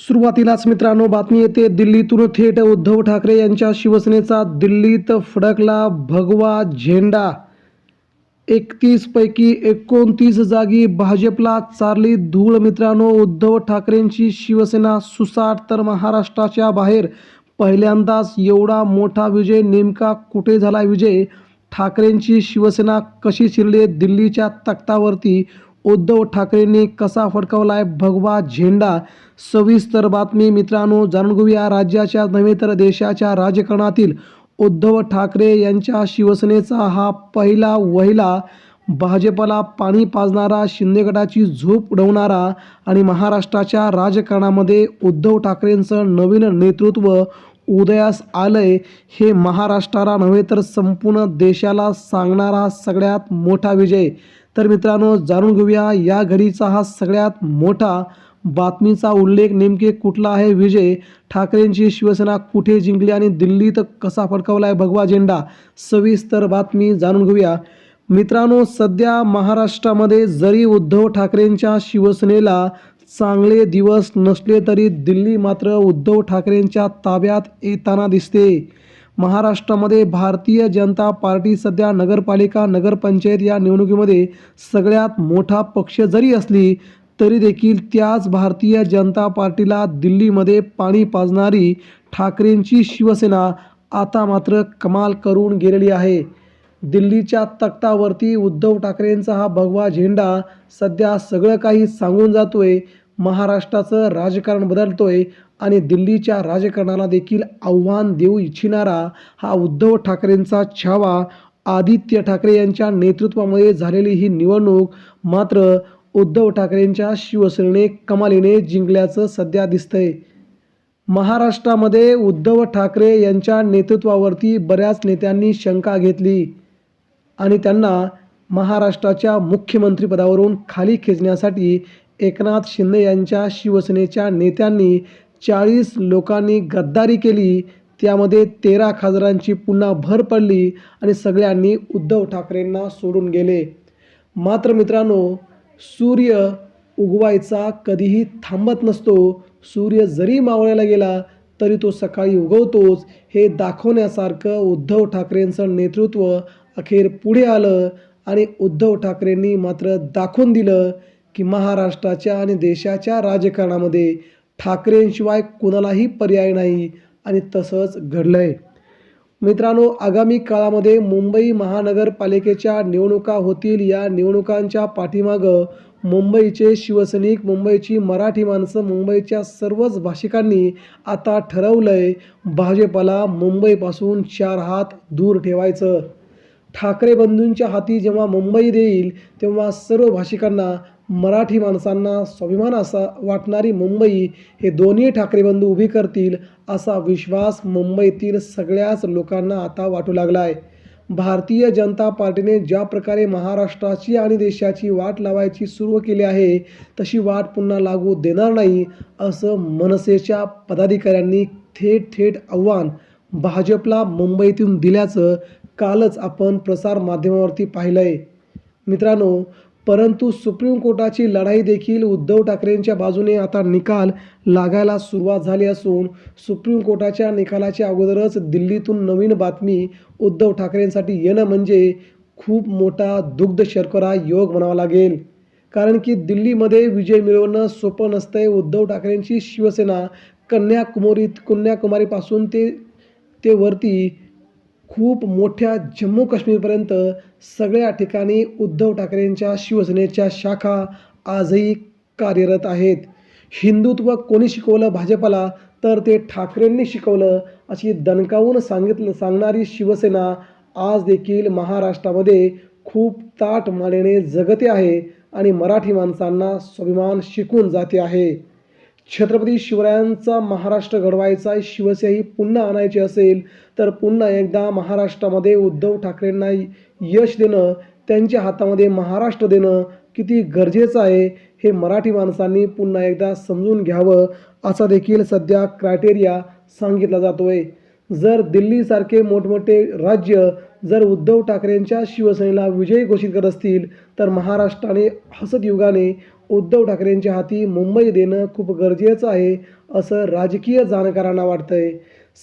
सुरुवातीलाच मित्रांनो बातमी येते दिल्लीतून थेट उद्धव ठाकरे यांच्या शिवसेनेचा दिल्लीत फडकला भगवा झेंडा. एकतीसपैकी एकोणतीस जागी भाजपला चारली धूळ मित्रांनो उद्धव ठाकरेंची शिवसेना सुसाट तर महाराष्ट्राच्या बाहेर. पहिल्यांदाच एवढा मोठा विजय नेमका कुठे झाला विजय? ठाकरेंची शिवसेना कशी शिरली? दिल्लीच्या तख्तावरती उद्धव ठाकरेंनी कसा फडकवलाय भगवा झेंडा? सविस्तर बातमी मित्रांनो जाणून घेऊया. राज्याच्या नव्हे तर देशाच्या राजकारणातील उद्धव ठाकरे यांच्या शिवसेनेचा हा पहिला वहिला. भाजपला पाणी पाजणारा शिंदे गटाची झोप उडवणारा आणि महाराष्ट्राच्या राजकारणामध्ये उद्धव ठाकरेंचं नवीन नेतृत्व उदयास आलंय हे महाराष्ट्राला नव्हे तर संपूर्ण देशाला सांगणारा सगळ्यात मोठा विजय. तर मित्रांनो जाणून घेऊया या घडीचा हा सगळ्यात मोठा बातमीचा उल्लेख नेमके कुठला आहे? विजय ठाकरेंची शिवसेना कुठे जिंकली आणि दिल्लीत कसा फडकवलाय? भगवा झेंडा सविस्तर बातमी जाणून घेऊया. मित्रांनो सध्या महाराष्ट्रामध्ये जरी उद्धव ठाकरेंच्या शिवसेनेला चांगले दिवस नसले तरी दिल्ली मात्र उद्धव ठाकरेंच्या ताब्यात येताना दिसते. महाराष्ट्रामध्ये भारतीय जनता पार्टी सध्या नगरपालिका नगरपंचायत या निवडणुकीमध्ये सगळ्यात मोठा पक्ष जरी असली तरी देखील त्याच भारतीय जनता पार्टीला दिल्लीमध्ये पाणी पाजणारी ठाकरेंची शिवसेना आता मात्र कमाल करून गेलेली आहे. दिल्लीच्या तख्तावरती उद्धव ठाकरेंचा हा भगवा झेंडा सध्या सगळं काही सांगून जातोय. महाराष्ट्राचं राजकारण बदलतोय आणि दिल्लीच्या राजकारणाला देखील आव्हान देऊ इच्छिणारा हा उद्धव ठाकरेंचा छावा आदित्य ठाकरे यांच्या नेतृत्वामध्ये झालेली ही निवडणूक मात्र उद्धव ठाकरेंच्या शिवसेनेने कमालीने जिंकल्याचं सध्या दिसतंय. महाराष्ट्रामध्ये उद्धव ठाकरे यांच्या नेतृत्वावरती बऱ्याच नेत्यांनी शंका घेतली आणि त्यांना महाराष्ट्राच्या मुख्यमंत्रीपदावरून खाली खेचण्यासाठी एकनाथ शिंदे यांच्या शिवसेनेच्या नेत्यांनी चाळीस लोकांनी गद्दारी केली. त्यामध्ये तेरा खासदारांची पुन्हा भर पडली आणि सगळ्यांनी उद्धव ठाकरेंना सोडून गेले. मात्र मित्रांनो सूर्य उगवायचा कधीही थांबत नसतो. सूर्य जरी मावळायला गेला तरी तो सकाळी उगवतोच. हे दाखवण्यासारखं उद्धव ठाकरेंचं नेतृत्व अखेर पुढे आलं आणि उद्धव ठाकरेंनी मात्र दाखवून दिलं. की महाराष्ट्राच्या आणि देशाच्या राजकारणामध्ये ठाकरेंशिवाय कुणालाही पर्याय नाही आणि तसंच घडलं आहे मित्रांनो आगामी काळामध्ये मुंबई महानगरपालिकेच्या निवडणुका होतील. या निवडणुकांच्या पाठीमागं मुंबईचे शिवसैनिक मुंबईची मराठी माणसं मुंबईच्या सर्वच भाषिकांनी आता ठरवलं आहे भाजपला मुंबईपासून चार हात दूर ठेवायचं. ठाकरे बंधूंच्या हाती जेव्हा मुंबई देईल तेव्हा सर्व भाषिकांना मराठी माणसांना स्वाभिमान असा वाटणारी मुंबई हे दोन्ही ठाकरे बंधू उभी करतील असा विश्वास मुंबईतील सगळ्याच लोकांना आता वाटू लागला आहे भारतीय जनता पार्टीने ज्या प्रकारे महाराष्ट्राची आणि देशाची वाट लावायची सुरू केली आहे तशी वाट पुन्हा लागू देणार नाही असं मनसेच्या पदाधिकाऱ्यांनी थेट थेट आव्हान भाजपला मुंबईतून दिल्याचं कालच आपण प्रसारमाध्यमावरती पाहिलं आहे मित्रांनो परंतु सुप्रीम कोर्टाची लढाई देखील उद्धव ठाकरेंच्या बाजूने आता निकाल लागायला सुरुवात झाली असून सुप्रीम कोर्टाच्या निकालाच्या अगोदरच दिल्लीतून नवीन बातमी उद्धव ठाकरेंसाठी येणं म्हणजे खूप मोठा दुग्ध शर्करा योग म्हणावा लागेल. कारण की दिल्लीमध्ये विजय मिळवणं सोपं नसतंय. उद्धव ठाकरेंची शिवसेना कन्याकुमारीत कन्याकुमारीपासून ते ते वरती खूप मोठ्या जम्मू काश्मीरपर्यंत सगळ्या ठिकाणी उद्धव ठाकरेंच्या शिवसेनेच्या शाखा आजही कार्यरत आहेत. हिंदुत्व कोणी शिकवलं भाजपला तर ते ठाकरेंनी शिकवलं अशी दणकावून सांगितलं सांगणारी शिवसेना आज देखील महाराष्ट्रामध्ये खूप ताट मानेने जगते आहे आणि मराठी माणसांना स्वाभिमान शिकून जाते आहे. छत्रपती शिवरायांचा महाराष्ट्र घडवायचा शिवशाही पुन्हा आणायची असेल तर पुन्हा एकदा महाराष्ट्रामध्ये उद्धव ठाकरेंना यश देणं त्यांच्या हातामध्ये महाराष्ट्र देणं किती गरजेचं आहे हे मराठी माणसांनी पुन्हा एकदा समजून घ्यावं असा देखील सध्या क्रायटेरिया सांगितला जातो आहे जर दिल्लीसारखे मोठमोठे राज्य जर उद्धव ठाकरेंच्या शिवसेनेला विजयी घोषित करत असतील तर महाराष्ट्राने हसत युगाने उद्धव ठाकरेंच्या हाती मुंबई देणं खूप गरजेचं आहे असं राजकीय जाणकारांना वाटतंय.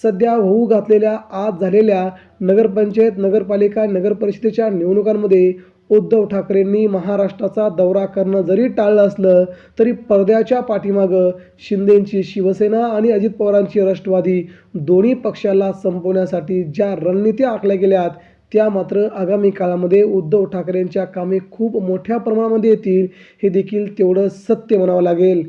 सध्या होऊ घातलेल्या आज झालेल्या नगरपंचायत नगरपालिका नगरपरिषदेच्या निवडणुकांमध्ये उद्धव ठाकरेंनी महाराष्ट्राचा दौरा करणं जरी टाळलं असलं तरी पडद्याच्या पाठीमागं शिंदेंची शिवसेना आणि अजित पवारांची राष्ट्रवादी दोन्ही पक्षाला संपवण्यासाठी ज्या रणनीती आखल्या गेल्यात त्या मात्र आगामी काळामध्ये उद्धव ठाकरेंच्या कामे खूप मोठ्या प्रमाणामध्ये येतील हे देखील तेवढं सत्य म्हणावं लागेल.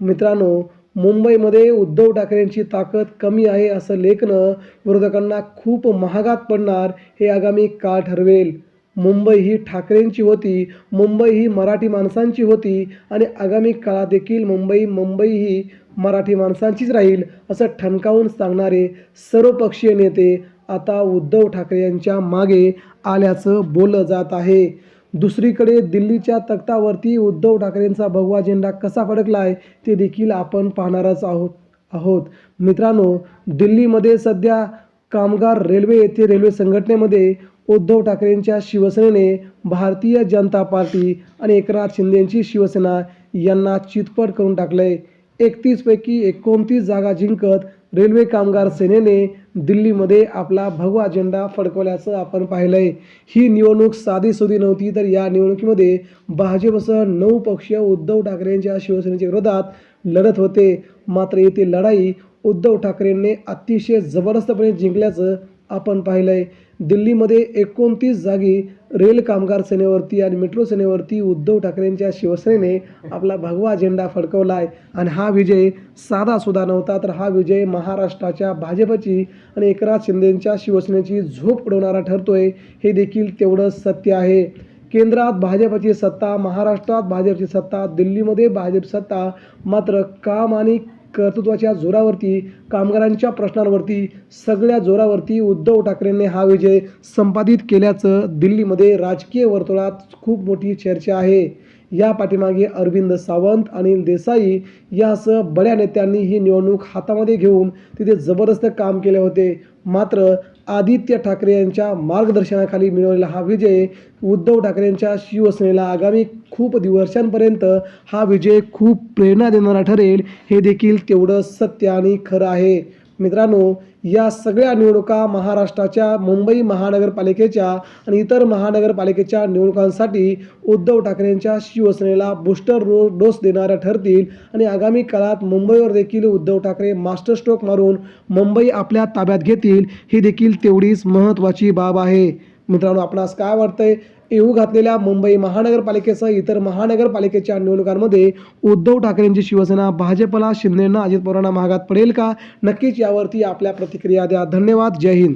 मित्रांनो मुंबईमध्ये उद्धव ठाकरेंची ताकद कमी आहे असं लेखनं विरोधकांना खूप महागात पडणार हे आगामी काळ ठरवेल. मुंबई ही ठाकरेंची होती मुंबई ही मराठी माणसांची होती आणि आगामी काळात देखील मुंबई मुंबई ही मराठी माणसांचीच राहील असं ठणकावून सांगणारे सर्वपक्षीय नेते आता उद्धव ठाकरे यांच्या मागे आल्याचं बोललं जात आहे. दुसरीकडे दिल्लीच्या तख्तावरती उद्धव ठाकरेंचा भगवा झेंडा कसा फडकला आहे ते देखील आपण पाहणारच आहोत आहोत. मित्रांनो दिल्लीमध्ये सध्या कामगार रेल्वे येथे रेल्वे संघटनेमध्ये उद्धव ठाकरेंच्या शिवसेनेने भारतीय जनता पार्टी आणि एकनाथ शिंदेची शिवसेना यांना चितपट करून टाकलंय. एकतीसपैकी एकोणतीस जागा जिंकत रेल्वे कामगार सेनेने दिल्लीमध्ये आपला भगवा झेंडा फडकवल्याचं आपण पाहिलं आहे ही निवडणूक साधी सुधी नव्हती तर या निवडणुकीमध्ये भाजपसह नऊ पक्ष उद्धव ठाकरेंच्या शिवसेनेच्या विरोधात लढत होते. मात्र येथे लढाई उद्धव ठाकरेंनी अतिशय जबरदस्तपणे जिंकल्याचं आपण पाहिलंय दिल्लीमध्ये एकोणतीस जागी रेल कामगार सेनेवरती आणि मेट्रो सेनेवरती उद्धव ठाकरेंच्या शिवसेनेने आपला भगवा झेंडा फडकवला आहे आणि हा विजय साधा सुद्धा नव्हता तर हा विजय महाराष्ट्राच्या भाजपची आणि एकनाथ शिंदेच्या शिवसेनेची झोप उडवणारा ठरतोय हे देखील तेवढंच सत्य आहे. केंद्रात भाजपची सत्ता महाराष्ट्रात भाजपची सत्ता दिल्लीमध्ये भाजप सत्ता मात्र काम आणि कर्तृत्वाच्या जोरावरती कामगारांच्या प्रश्नांवरती सगळ्या जोरावरती उद्धव ठाकरेंनी हा विजय संपादित केल्याचं दिल्लीमध्ये राजकीय वर्तुळात खूप मोठी चर्चा आहे. या पाठीमागे अरविंद सावंत अनिल देसाई यासह बड्या नेत्यांनी ही निवडणूक हातामध्ये घेऊन तिथे जबरदस्त काम केले होते. मात्र आदित्य ठाकरे यांच्या मार्गदर्शनाखाली मिळवलेला हा विजय उद्धव ठाकरेंच्या शिवसेनेला आगामी खूप वर्षांपर्यंत हा विजय खूप प्रेरणा देणारा ठरेल. हे देखील तेवढं सत्य आणि खरं आहे. मित्रांनो या सगळ्या निवडणुका महाराष्ट्राच्या मुंबई महानगरपालिकेच्या आणि इतर महानगरपालिकेच्या निवडणुकांसाठी उद्धव ठाकरेंच्या शिवसेनेला बूस्टर रो डोस देणाऱ्या ठरतील. आणि आगामी काळात मुंबईवर देखील उद्धव ठाकरे मास्टर स्ट्रोक मारून मुंबई आपल्या ताब्यात घेतील ही देखील तेवढीच महत्त्वाची बाब आहे. मित्रांनो आपणास काय वाटतंय? येऊ घातलेल्या मुंबई महानगरपालिकेसह इतर महानगरपालिकेच्या निवडणुकांमध्ये उद्धव ठाकरेंची शिवसेना भाजपला शिंदेना अजित पवारांना महागात पडेल का? नक्कीच यावरती आपल्या प्रतिक्रिया द्या. धन्यवाद. जय हिंद.